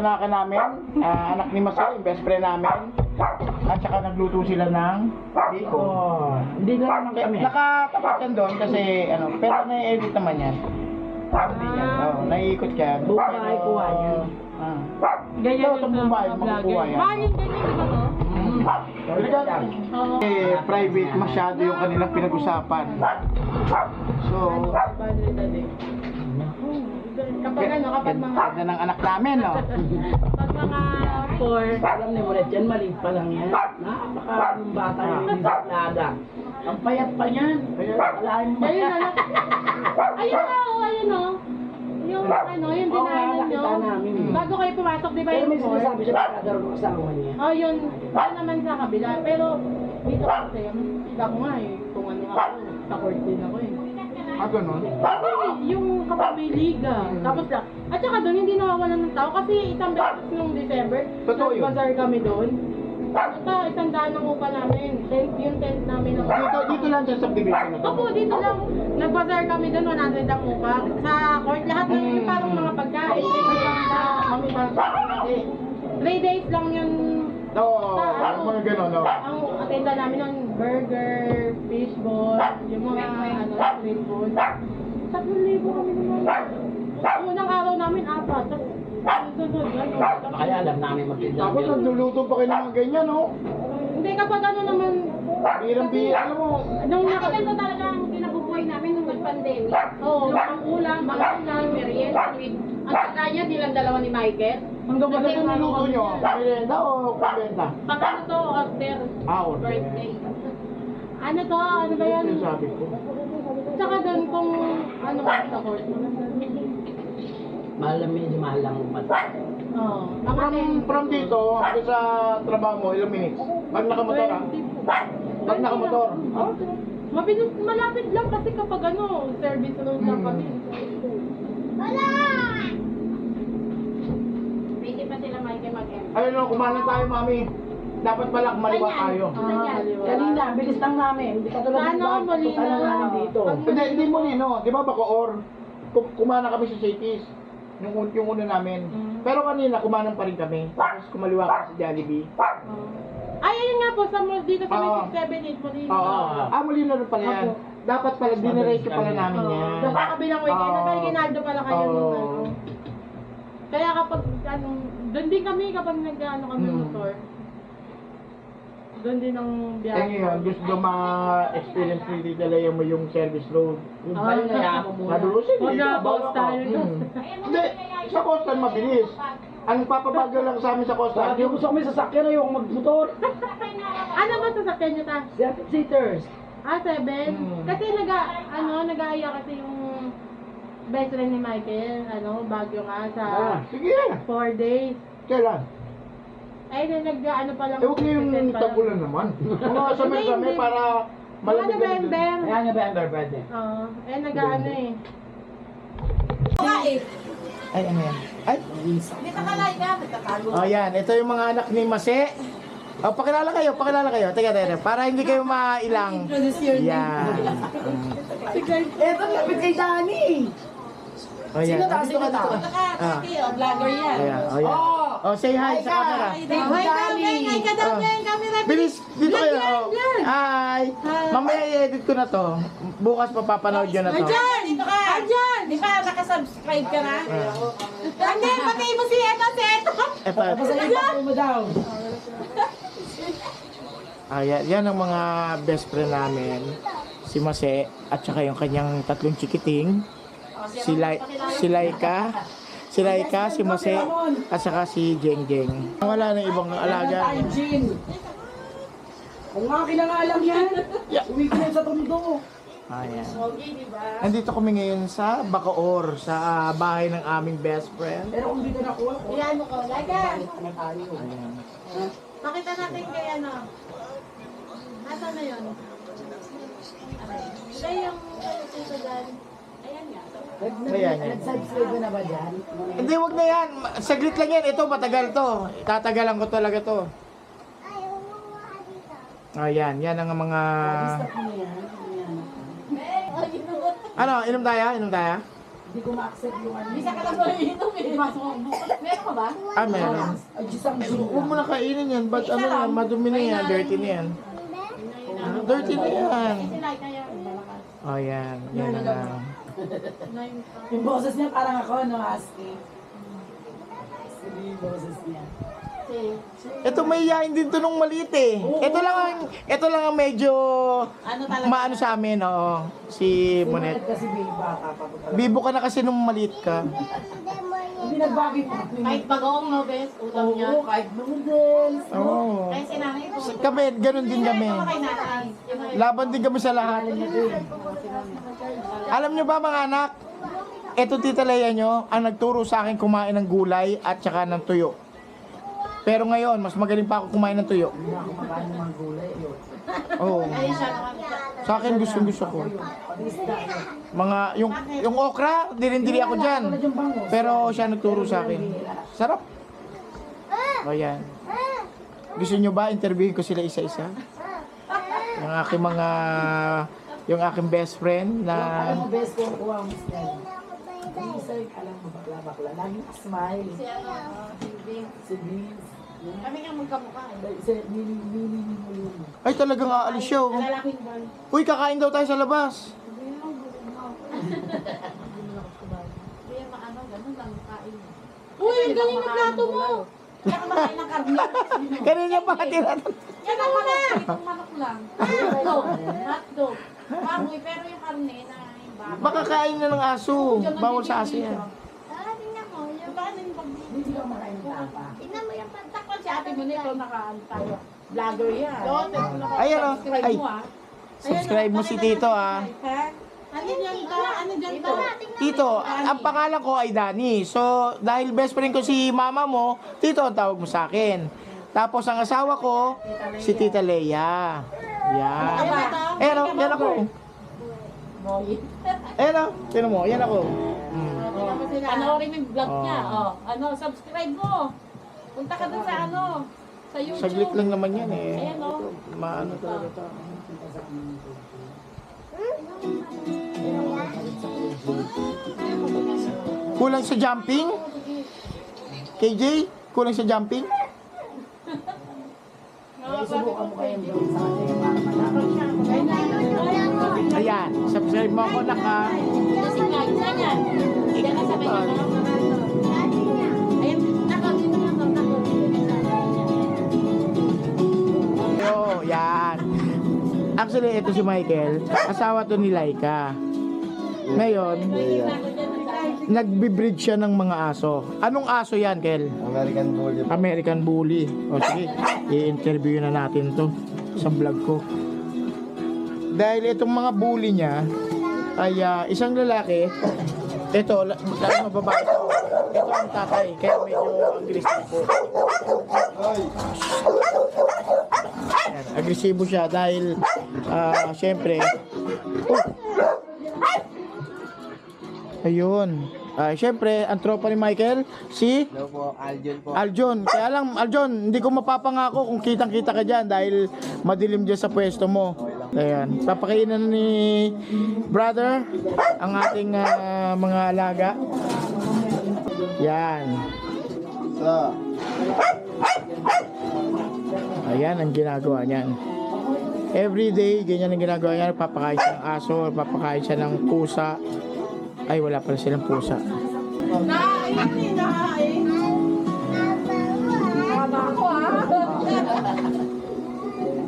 Anak-anak namin. Ah, anak ni Maso, yung best friend namin. At saka nagluto sila ng bacon. Oh, hindi na naman kami. nakatapat yan doon kasi ano, pero na-edit naman yan. Sabi din yan. Oh, naiikot yan. Buka Pero, ay kuha yan. Ah. Ganyan Ito, yung mga makukuha yan. Mahal yung ganyan, di ba to? Mm. Oo. eh, private masyado yung kanilang pinag-usapan. So, Kapag ano, kapag mga, ganda ng anak namin, no? kapag mga four, Alam ni Moret yan, maliit pa lang yan. Napaka yung bata yung hindi sa plaga. Ang payat pa niyan. Alahin mo. ayun na lang. Ayun na, oh, ayun oh. Yung ano, yung Oo, dinanan nyo. nakita namin. Bago kayo pumasok, di ba Pero yung may four? sinasabi siya kagaro ng asawa niya. Oh, yun. Yun naman sa kabila. Pero dito kasi, kita ko nga eh, kung ano nga ako, sa court din ako eh. Ah, ganun? Yung kapag may liga, tapos lang. At saka doon, hindi nawawalan ng tao kasi isang beses nung December, Totoo yun. nag-bazaar kami doon. Ito, isang daan ng upa namin. Tent, yung tent namin ng Dito, dito lang sa subdivision na to. Opo, dito lang. Nag-bazaar kami doon, 100 ang upa. Sa court, lahat ng Hmm. parang mga pagkain. Kami parang. Three days lang yun. Oo, oh, mga ganun, no? Ang atenda namin ng burger, fishball, yung mga ano, street food. Tatlong libo kami naman. Unang araw namin, apat. Tapos, sunod, gano'n. Kaya alam namin magtinda. Tapos nagluluto pa kayo mga ganyan, no? Hindi, kapag ano naman, Birang-bira, alam mo. nung naka... Ito talaga ang kinabubuhay namin nung nag-pandemic. Oo, Yung ang ulam, mga ulam, merienda, with... Ang kagaya nilang dalawa ni Michael. hanggang Ano yung niluto nyo? Merienda o pambenta? Pag ano to, after Ah, birthday. Ano to, ano ba yan? Sabi ko. Tsaka doon kung ano ka sa court. Mahal lang medyo mahal lang upat. Oo. From, from dito, hanggang sa trabaho mo, ilang minutes? Pag nakamotor, ah? Pag nakamotor. Ah? Mabilis, malapit lang kasi kapag ano, service road lang Hmm. kami. Pwede pa sila Michael mag-M. Ayun, no, kumanan tayo, mami. Dapat pala kumaliwa tayo. Ah. Kanina, bilis lang namin. Hindi ka tulad Sa ano, ng namin dito. Pag- Hindi, hindi mo nino. Di ba Bacoor? Kum- Kumana kami sa cities. Yung, un- yung una namin. Mm. Pero kanina, kumanan pa rin kami. Tapos kumaliwa kami sa Jollibee. Oh. Ay, ayun nga po, sa mall dito sa Oo. may 678 mo din. Oo. Ah, muli na rin pala yan. Dapat pala, diniretso pala namin Oo. yan. Sa kabilang weekend, Oo. nasa Ginaldo pala kayo nung Oo. ano. Kaya kapag, ano, doon din kami kapag nag-ano kami Hmm. motor. Doon din ang Eh biyahe. ngayon, gusto ma-experience ni Tita Lea mo yung service road. Yung pala kaya ako muna. Sabi ko, sige, Huwag na, bawa boss ka." tayo doon. Hmm. Hindi, sa Coastal mabilis. Ang papabagal lang sa amin sa Coastal, Sabi ko gusto ko may sasakyan na yung magmotor. Ano ba sasakyan nyo ta? Seven seaters. Ah, seven? Hmm. Kasi naga, ano, nag-aaya kasi yung best friend ni Michael, ano, Baguio nga sa Ah. sige, four days. kailan? Ay, na nag, ano pa lang. Eh, huwag na yung tagulan naman. Mga samay-samay para Mga malamig na November. Ba ang birthday? Oo. eh, nag-ano eh. Ay, ano yan? Ay, ka lang ka, nagtatago. oh yan. Ito yung mga anak ni Mase. Oh, pakilala kayo, pakilala kayo. Teka, teka, para hindi kayo mailang. Yan. Eto, lapit kay Dani. Oh, yan. Sino ta? Sino ta? Ah. vlogger yan. Ayan, oh, yan. Oh, say hi sa camera. Hi, Dami! Hi, ka Dami! Ang camera! Bilis, dito kayo. Oh. Hi. Mamaya i-edit ko na to. Bukas papapanood nyo na to. Diyan! Dito ka! Diyan! Di ba nakasubscribe ka na? Hindi, pati mo si Eto, si Eto! Mo daw. Ayan, yan ang mga best friend namin. Si Mase at saka yung kanyang tatlong chikiting. Si, Lai, si Laika, si Laika, si Mase at saka si Jeng Jeng. Wala na ibang alaga. Kung nga kinangalam yan, uwi ko na sa tondo. Ayan. Nandito kami ngayon sa Bacoor, sa ah, bahay ng aming best friend. Pero kung dito nakuha ko, Iyan mo ko. Laika! na tayo. Ayan. Pakita natin kay ano. Nasaan na yun? Siya yung sa dyan. Ayan nga. Ayan yan. Nag-subscribe na ba dyan? Hindi, wag na yan. Saglit lang yan. Ito, matagal to. Tatagalan ko talaga to. Ayan, yan ang mga... Ano, inom tayo? Inom tayo? Hindi ko ma-accept yung ano. Isa ka lang ba iinom eh. Meron ka ba? Ah, meron. Ay, Diyos ang Huwag mo na kainin yan. Ba't ano yan? Madumi na yan. Dirty na yan. Dirty na yan. Oh, yan. Yan na lang. Yung boses niya parang ako, no, Husky. Sige yung boses niya. Ito may yain din to nung maliit eh. Ito lang ang, ito lang ang medyo Ano talaga? maano sa amin, oo. Si Monet. Monet kasi may bata pa po talaga. Bibo ka na kasi nung maliit ka. Hindi nagbago yung Kahit bagoong no, bes, ulam niya. Oo, kahit noodles. Oo. Kahit si nanay ko. Kami, ganun din kami. Kay nanay. Laban din kami sa lahat. Alam nyo ba mga anak? Ito tita Leia nyo, ang nagturo sa akin kumain ng gulay at saka ng tuyo. Pero ngayon, mas magaling pa ako kumain ng tuyo. Hindi makain ng gulay. Oo. Sa akin gusto gusto ko. Mga, yung, yung okra, dilin-dili ako bangus. Pero siya nagturo sa akin. Sarap. O yan. Gusto nyo ba interviewin ko sila isa-isa? Yung aking mga, yung aking best friend na, Alam mo, best ko ang siya. Isa, alam mo, bakla-bakla. Laging smile. Si ano, ah, si Vince. Kami nga magkamukha eh. Ay talagang aalis siya. oh. Uy, kakain daw tayo sa labas. Uy, ang galing ng plato mo! Kanina pa tira. Yan ang manok. Itong manok lang. Hotdog. Hotdog. Baboy, pero yung karne na yung baboy. Baka kain na ng aso. Bawal sa aso yan. Ah, tingnan mo. Yung Paano yung pag... Hindi ka makain tapa. Tingnan mo yung pantak Takpan si ate mo nito, nakaano tayo. Vlogger yan. Ayan o. Subscribe Ay, mo ah. subscribe mo si Tito ah. Ha? Ano dyan to? Ano dyan to? Tito, ang pangalan ko ay Danny. So, dahil best friend ko si mama mo, Tito ang tawag mo sa akin. Tapos ang asawa ko, si Tita Leia. Yan. Ayan o, yan ako. Ayan o, tinan mo, yan ako. Hmm. Panoorin mo yung vlog Oh. niya. Oh. Ano, subscribe mo. Punta ka dun sa ano, sa YouTube. Saglit lang naman yan eh. Ayan o. Maano talaga to. Kulang sa jumping? KJ? Kulang sa jumping? Ayan, subscribe mo ako naka. Kasi nga, saan yan? Diyan ka sa may ano. Ayan, nakaw, dito na to, nakaw. Yo, yan. Actually, ito si Michael. Asawa to ni Laika. Ngayon, nagbe-breed siya ng mga aso. Anong aso yan, Kel? American Bully. American Bully. O sige, i-interview na natin to sa vlog ko. Dahil itong mga bully niya ay ah, isang lalaki. Ito, la- lalo na babae ito. Ang tatay, kaya medyo agresibo. Ayan, agresibo siya dahil ah, syempre oh. Ayun. Ah, syempre, ang tropa ni Michael, si Hello po, Aljon po. Aljon, kaya lang, Aljon, hindi ko mapapangako kung kitang-kita ka dyan dahil madilim dyan sa pwesto mo. Ayan, papakainan ni brother ang ating ah, mga alaga. Yan. So, Ayan ang ginagawa niyan. Every day, ganyan ang ginagawa niya. Papakain siya ng aso, papakain siya ng pusa. Ay, wala pala silang pusa.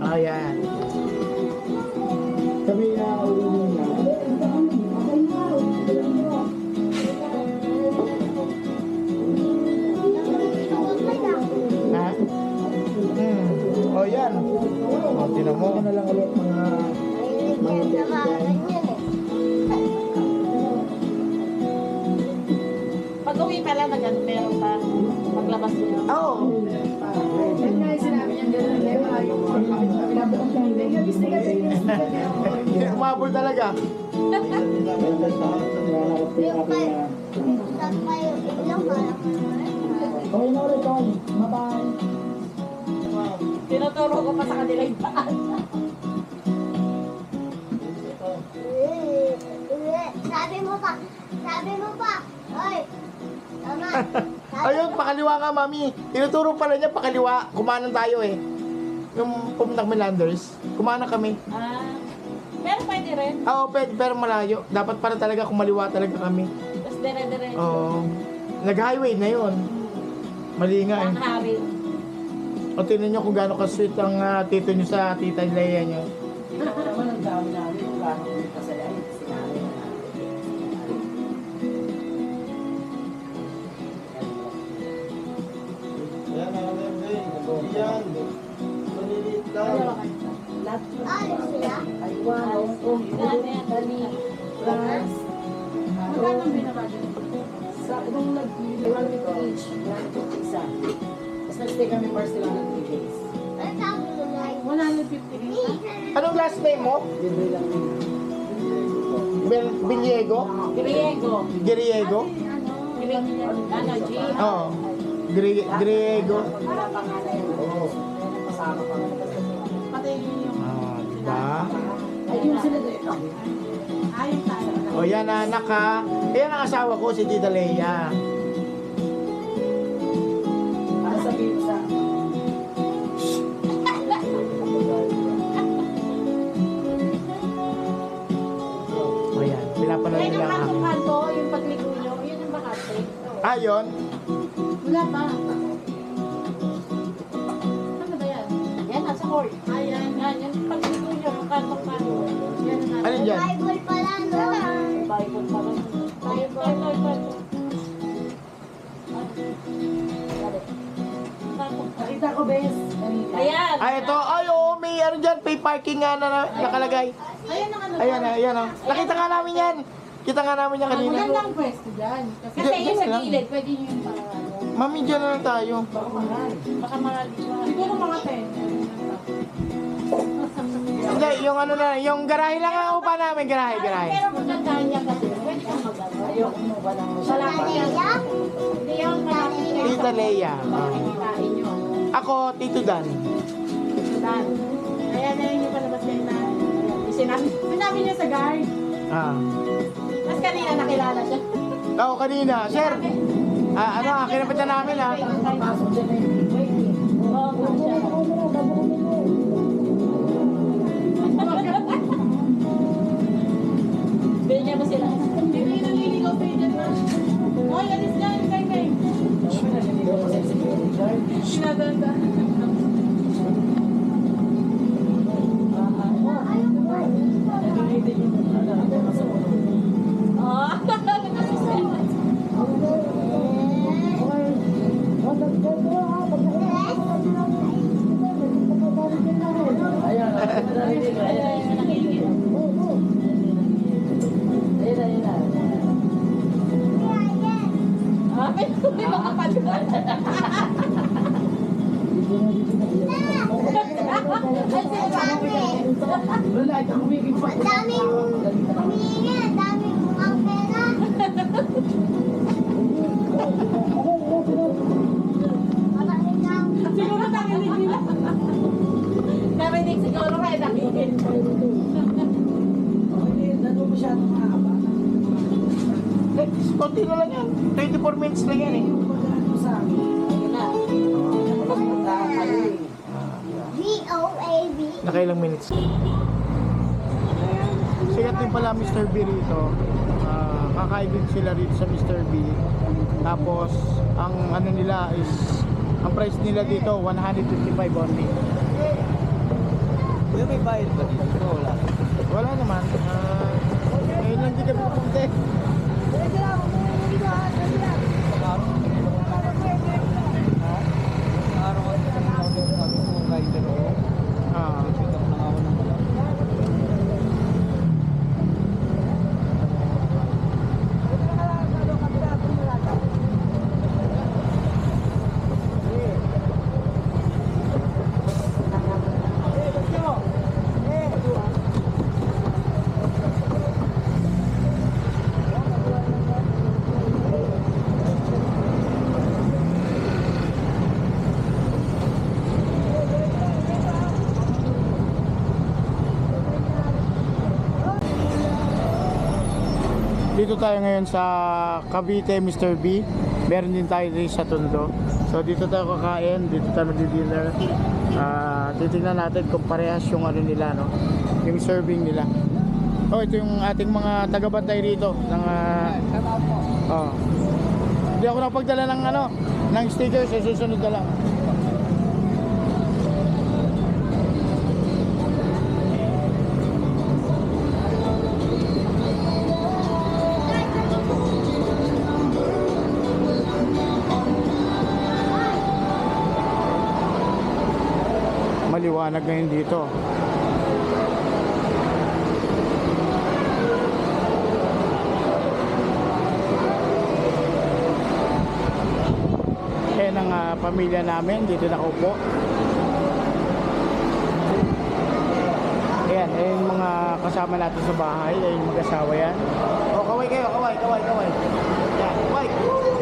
Ayan. Kami na ulo na. Ha? Hmm. O yan. O, tinan mo. na lang ulit mga Pag ganun, meron pa. Paglabas mo. Oo. Hindi umabol talaga. Okay na ulit, Tony. Bye-bye. Tinuturo ko pa sa kanila yung paan. Sabi mo pa, Sabi mo pa. Hoy. Ayun, pakaliwa nga, mami. Tinuturo pala niya pakaliwa. Kumanan tayo eh. Yung pumunta kami Landers, kumanan kami. Ah, pero pwede rin. Ah, Oo, pwede, pero malayo. Dapat para talaga kumaliwa talaga kami. Tapos dire-diretso. Oo. Nag-highway na yun. Mali nga Ang eh. hari. O tingnan nyo kung gaano ka-sweet ang ah, tito nyo sa tita Leia nyo. Taiwan, Hong Kong, yan? Italy, France. Magkano binabudget? Sa nung nag-Taiwan with each, yan ito isa. Tapos nag-stay kami first sila ng 3 days. Ano sabi mo na? 150 rin? Anong last name mo? Libre lang din. Bel Biliego? Griego. Griego? Griego. Ano, G. Oo. Gri Griego. Wala pangalan yan. Oo. Kasama pa. Yun yung... Ah, diba? Ayun sila din. Ayun tayo. O yan na, anak ha. Ayan ang asawa ko, si Tita Leia. Para sabihin sa O yan, pinapanood Yan nila ang ang akin. kanto-kanto, yung pagligo nyo, yun ang Makati. Ah, yun? Wala pa. Dyan, pay parking nga na, na nakalagay. Ayan ano. Ayan, ah, ayan, oh. Nakita nga namin yan. Kita nga namin yan kanina. Magandang pwesto dyan. Kasi Kasi yung sa lang. gilid, pwede nyo yung para ano. Mami, dyan na lang tayo. baka mga Siguro mga 10. Hindi, yung ano na, yung garahe lang ang upa namin, garahe, garahe. Pero maganda niya kasi, pwede kang maganda. Ayoko mo ba ng Wala pa yan. Leia? Hindi yung malaki yan. Tita Leia. ah. Kitain nyo. Ako, Tito Dan. Dan. Na yung palabas kayo na. Sinabi, sinabi niya sa guard. Ah. Mas kanina nakilala siya. Oo, kanina. Sir, ah, ano, namin. Pasok dyan na nga siya. Binigyan mo sila. Hindi yung naliligaw sa dyan na. Hoy, alis dyan, kay kay. Sinaganda. Konti na lang yan. 24 minutes lang yan eh. Eh. V-O-A-V. Nakailang minutes. Sikat din pala Mr. B rito. Ah, kakain din sila rito sa Mr. B. Tapos, ang ano nila is, ang price nila dito, 155 only. Kuya, may bayad ba dito? Wala. Wala naman. Ah, ngayon lang di kami pupunta. Araw Dito tayo ngayon sa Cavite Mr. B. Meron din tayo din sa Tondo. So dito tayo kakain, dito tayo magdi-dinner. Ah, titingnan natin kung parehas yung ano nila, no? Yung serving nila. Oh, ito yung ating mga tagabantay rito ng ah, oh. Hindi ako napagdala ng ano, ng sticker sa susunod na lang. Maliwanag ngayon dito. Yan ang ah, pamilya namin dito nakaupo. Ayan, ayan yung mga kasama natin sa bahay, ayan yung mag-asawa yan. O, kaway kayo, kaway, kaway, kaway. Yan, kaway. Mahal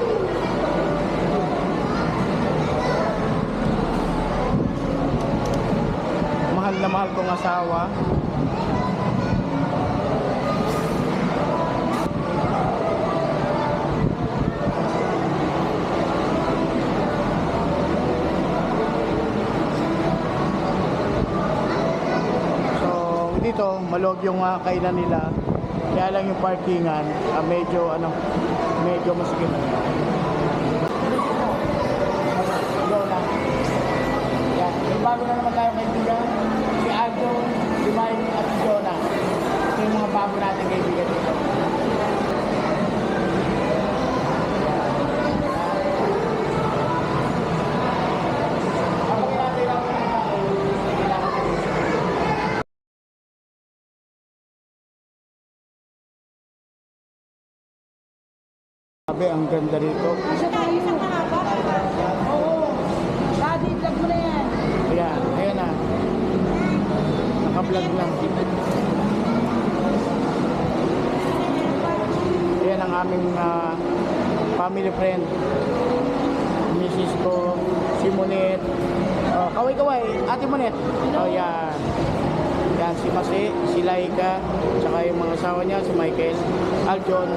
na mahal kong asawa. So, dito, malog yung uh, kainan nila. Kaya lang yung parkingan, ah, medyo, ano, medyo masikip. Go lang. Yan. May bago na naman tayo kaibigan. Si Aljo, si Mike, at si Jonah. Ito yung mga bago natin kaibigan dito. Ako natin ang Sabi, ang ganda rito. Siya tayo sa kahaba. Oo. Daddy, vlog mo na yan. Ayan, ayan na. Naka-vlog lang. Ayan ang aming ah, family friend. Mrs. ko, si Monet. Oh, kaway-kaway, ate Monet. Oh, yan. Yan, si Masi, si Laika, tsaka yung mga asawa niya, si Michael, Aljon.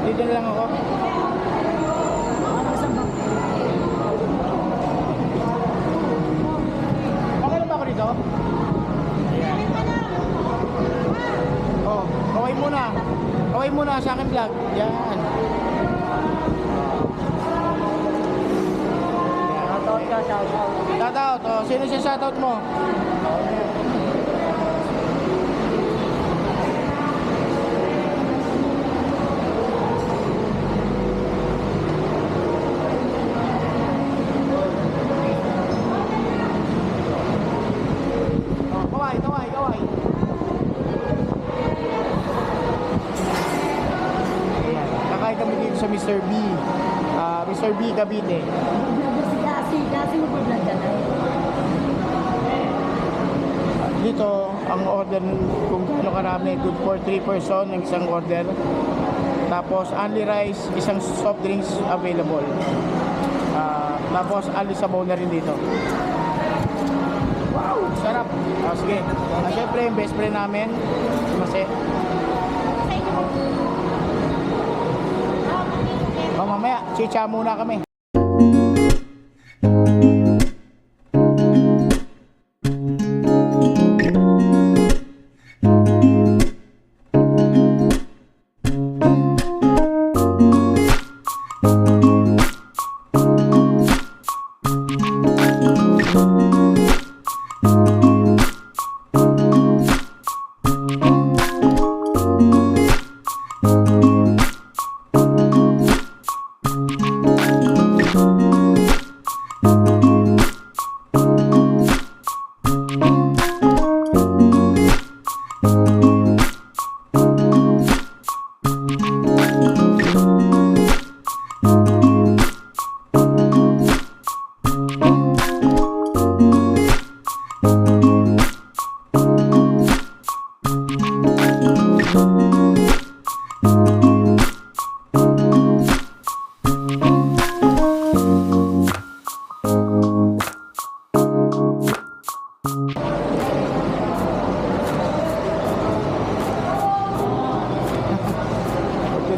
Dito na lang ako. Okay lang ba ako dito? Ayan. Oh, kaway muna. Kaway muna sa akin vlog. Yan. Shoutout ka, shoutout. Shoutout. Oh, sino siya shoutout mo? Oh, kaway, kaway, kaway. Ayan, Kakain kami dito sa Mr. B. Ah, Mr. B Cavite. Dito, ang order kung gaano karami, good for 3 person ang isang order. Tapos, only rice, isang soft drinks available. Ah, tapos, only sabaw na rin dito. Wow! Sarap! Ah, sige. Ah, Siyempre, yung best friend namin, si Mase. Oh, mamaya, chicha muna kami.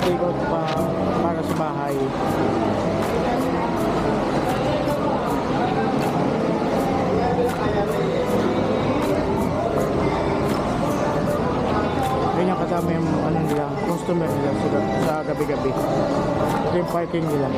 take pa para sa bahay. Ganyan kadami yung ano nila customer nila sila sa gabi-gabi. Yung parking nila.